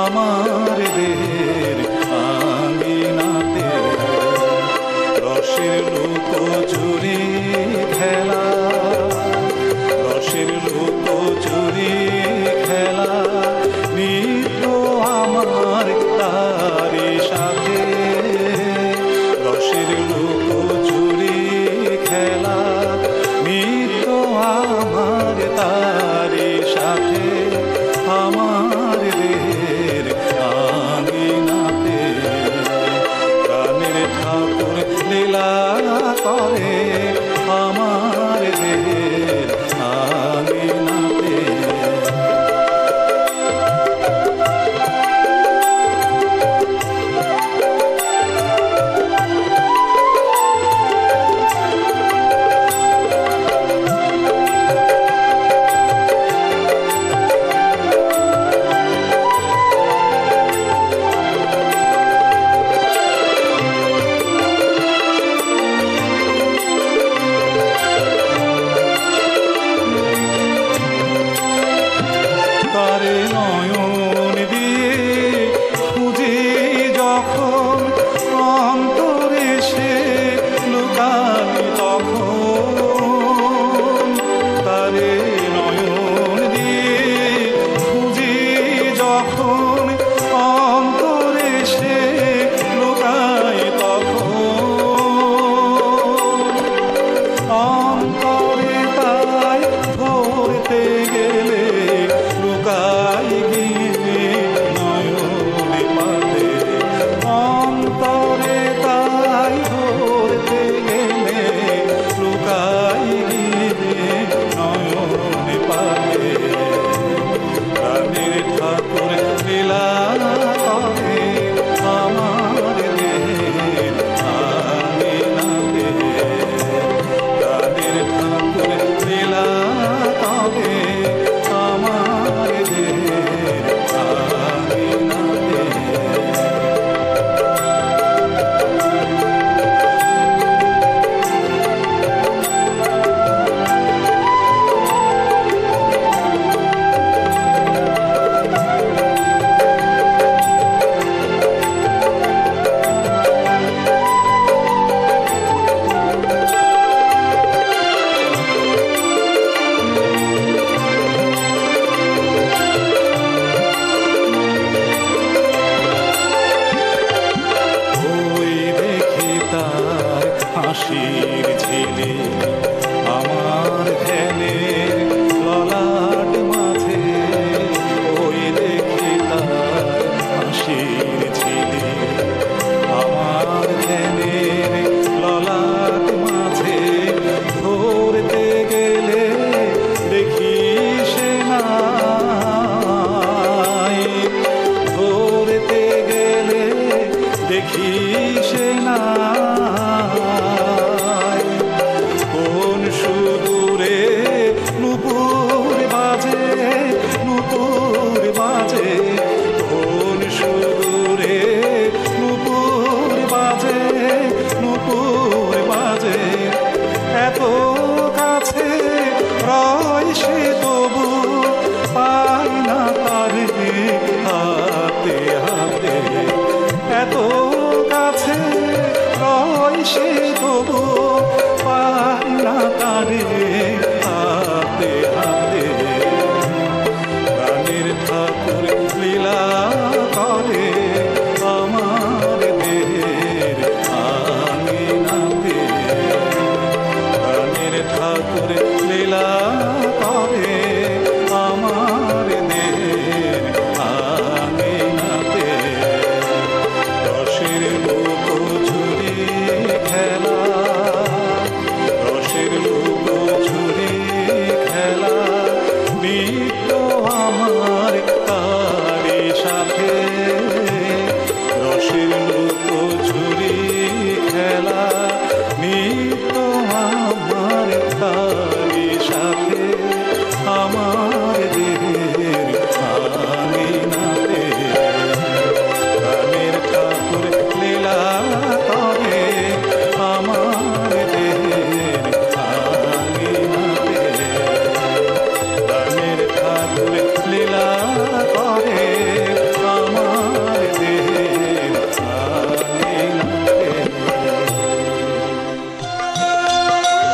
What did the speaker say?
আমার দেহের আঙিনাতে রসের লোক জুড়ে খেলা। দেখি সে না। তবু পাই না তারে